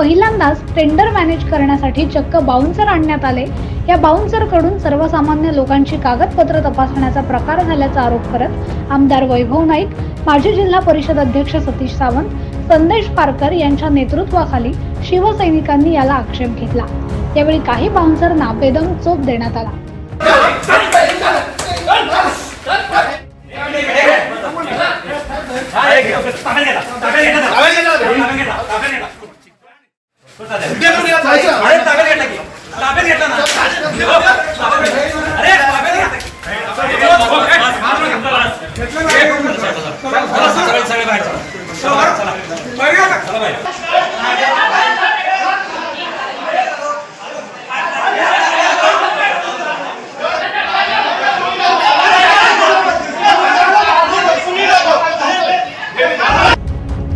पहिल्यांदाच tender manage करण्यासाठी चक्क बाउन्सर आणण्यात आले. या बाउन्सरकडून सर्वसामान्य लोकांची कागदपत्र तपासण्याचा प्रकार झाल्याचा आरोप करत आमदार वैभव नाईक माजी जिल्हा परिषद अध्यक्ष सतीश सावंत संदेश पारकर यांच्या नेतृत्वाखाली शिवसैनिकांनी याला आक्षेप घेतला. यावेळी काही बाउन्सरना बेदम चोप देण्यात आला. అరే తగలేటకి తగలేటనా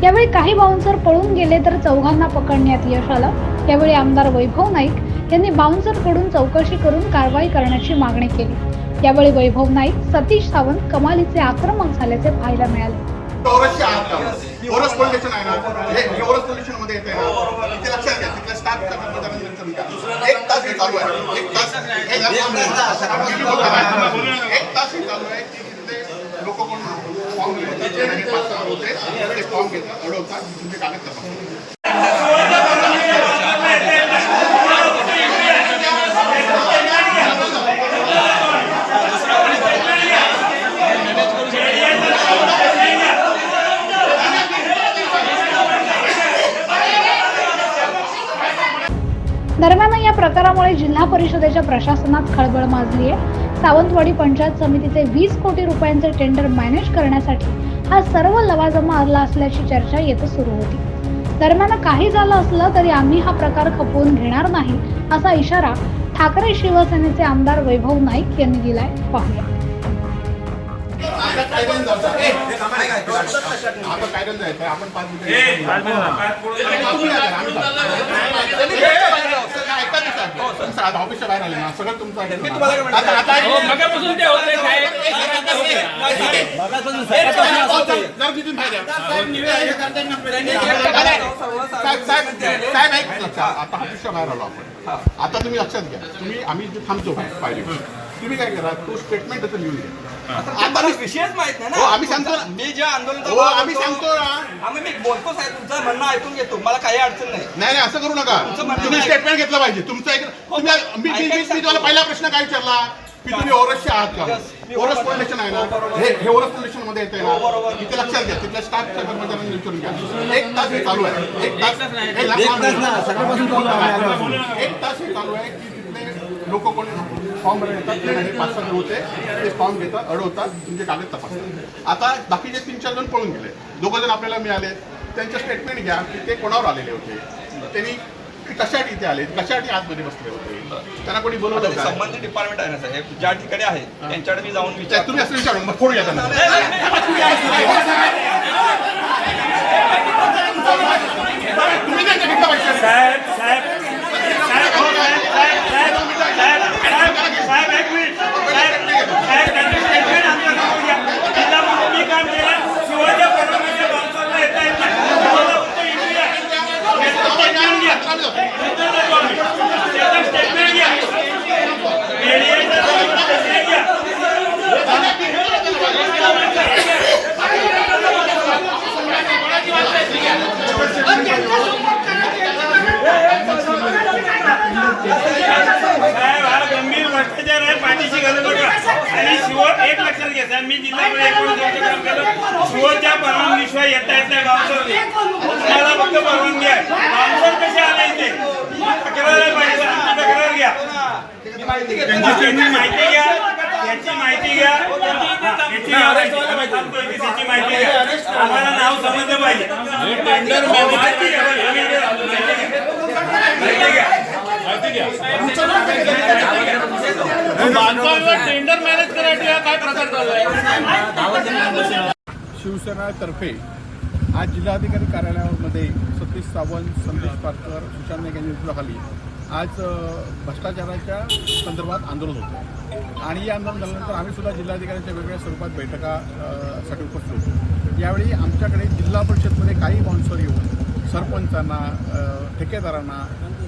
यावेळी काही बाउन्सर पळून गेले तर चौघांना पकडण्यात यश आलं. यावेळी आमदार वैभव नाईक यांनी बाउन्सरकडून चौकशी करून कारवाई करण्याची मागणी केली. यावेळी वैभव नाईक सतीश सावंत कमालीचे आक्रमक झाल्याचे पाहायला मिळाले. लोक कोण दरम्यान या प्रकारामुळे जिल्हा परिषदेच्या प्रशासनात खळबळ माजली आहे सावंतवाडी पंचायत समितीचे वीस कोटी रुपयांचे टेंडर मॅनेज करण्यासाठी हा सर्व लवाजमा आला असल्याची चर्चा येथे सुरू होती. दरम्यान काही झालं असलं तरी आम्ही हा प्रकार खपवून घेणार नाही असा इशारा ठाकरे शिवसेनेचे आमदार वैभव नाईक यांनी दिलाय पाहूया आपण तुमचं आता ऑफिसच्या बाहेर आले ना सगळं तुमचं ऐका. आता- आता- मगापासून ते होते साहेब जरा तिथून बाहेर या. साहेब साहेब साहेब ऐक लक्षात. आता ऑफिसच्या बाहेर आलो आपण आता तुम्ही लक्षात घ्या. तुम्ही आम्ही थांबतो पाहिजे तुम्ही काय करा तो स्टेटमेंट त्याचं लिहून घ्या. आता विषयच माहीत नाही हो, ना आम्ही सांगतो ना. मी ज्या हो, भाग आम्ही सांगतो ना. आम्ही मी बोलतो साहेब तुमचं म्हणणं ऐकून घेतो. मला काही अडचण नाही. नाही नाही असं करू नका. म्हणणं तुम्ही? स्टेटमेंट घेतलं पाहिजे. तुमचं एक तुम्ही मी मी- मी मी तुम्हाला पहिला प्रश्न काय विचारला? की तुम्ही ओरसचे आहात का? Yes, मी ओरस ओरस पोलीस स्टेशन आहे हो, ना बरोबर. हे हे ओरस स्टेशनमध्ये येते हो, बरोबर. ना इथे लक्षात घ्या. तिथल्या स्टाफच्या कर्मचाऱ्यांनी विचारून घ्या. एक तास हे चालू आहे. एक तास हे लांब- एक तास हे चालू आहे की तिथले लोक कोण फॉर्म भरायला येतात ते नाही पाच सहा होते ते फॉर्म घेतात अडवतात तुमचे कागद तपासतात. आता बाकीचे तीन चार जण पळून गेले. दोघं जण आपल्याला मिळाले. त्यांचे स्टेटमेंट घ्या की ते कोणावर आलेले होते. त्यांनी ते कशासाठी इथे आले? कशासाठी आतमध्ये बसले होते? त्यांना कोणी बोलवलं? संबंधित डिपार्टमेंट आहे ना साहेब? ज्या ठिकाणी आहे त्यांच्याकडे मी जाऊन विचार तुम्ही असं विचारून मग फोडूया त्यांना. तुम्ही त्यांच्या घेतलं पाहिजे साहेब साहेब साहेब हो, साहेब साहेब साहेब साहेब साहेब साहेब एक मिनिट साहेब साहेब त्यांचं स्टेटमेंट आमच्यासमोर घ्या जिल्हा म्हणून मी काम केलं शिवाजी परवान्याच्या बांधकामाला येता येत नाही तुम्हाला फक्त इंडिया याचं स्टेटमेंट घ्या त्याचं स्टेटमेंट घ्या मीडियाचं स्टेटमेंट घ्या साहेब हा गंभीर भ्रष्टाचार आहे पाठीशी घालू नका आणि शिवट एक लक्षात घ्या साहेब मी जिल्हा परिषद काम केलं शिवटच्या परवानगीशिवाय येता येत नाही बांसवर तुम्हाला फक्त परवानगी आहे कसे आले इथे? तक्रार पाहिजे आमची तक्रार घ्या. त्यांची माहिती घ्या याची माहिती घ्या. त्याची माहिती घ्या. आम्हाला नाव समजलं पाहिजे. माहिती घ्या. माहिती घ्या. टेंडर मॅनेज करायची हा काय प्रकार शिवसेनातर्फे आज जिल्हाधिकारी कार्यालयामध्ये सतीश सावंत संदेश पारकर सुशांत नाईक यांच्या नेतृत्वाखाली आज भ्रष्टाचाराच्या संदर्भात आंदोलन होतं. आणि या आंदोलन झाल्यानंतर आम्ही सुद्धा जिल्हाधिकाऱ्यांच्या वेगवेगळ्या स्वरूपात बैठका उपस्थित होतो. यावेळी आमच्याकडे जिल्हा परिषदमध्ये काही बाउन्सर येऊन सरपंचांना ठेकेदारांना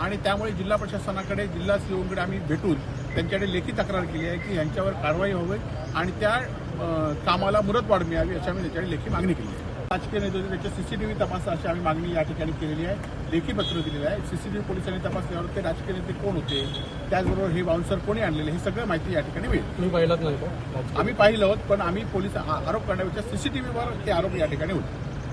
आणि त्यामुळे जिल्हा प्रशासनाकडे जिल्हा सीओकडे आम्ही भेटून त्यांच्याकडे लेखी तक्रार केली आहे की यांच्यावर कारवाई व्हावी आणि त्या कामाला मुदतवाढ मिळावी अशी आम्ही त्याच्याकडे लेखी मागणी केली आहे. राजकीय नेते त्याच्या सीसीटीव्ही तपासा अशी आम्ही मागणी या ठिकाणी केलेली आहे. लेखी पत्र दिलेलं आहे. सीसीटीव्ही पोलिसांनी तपासल्यावर ते राजकीय नेते कोण होते? त्याचबरोबर हे बाउन्सर कोणी आणलेले? हे सगळं माहिती या ठिकाणी मिळेल. तुम्ही पाहिलात नाही आम्ही पाहिलं होत पण आम्ही पोलीस आरोप करण्यापेक्षा सीसीटीव्हीवर ते आरोप या ठिकाणी होते.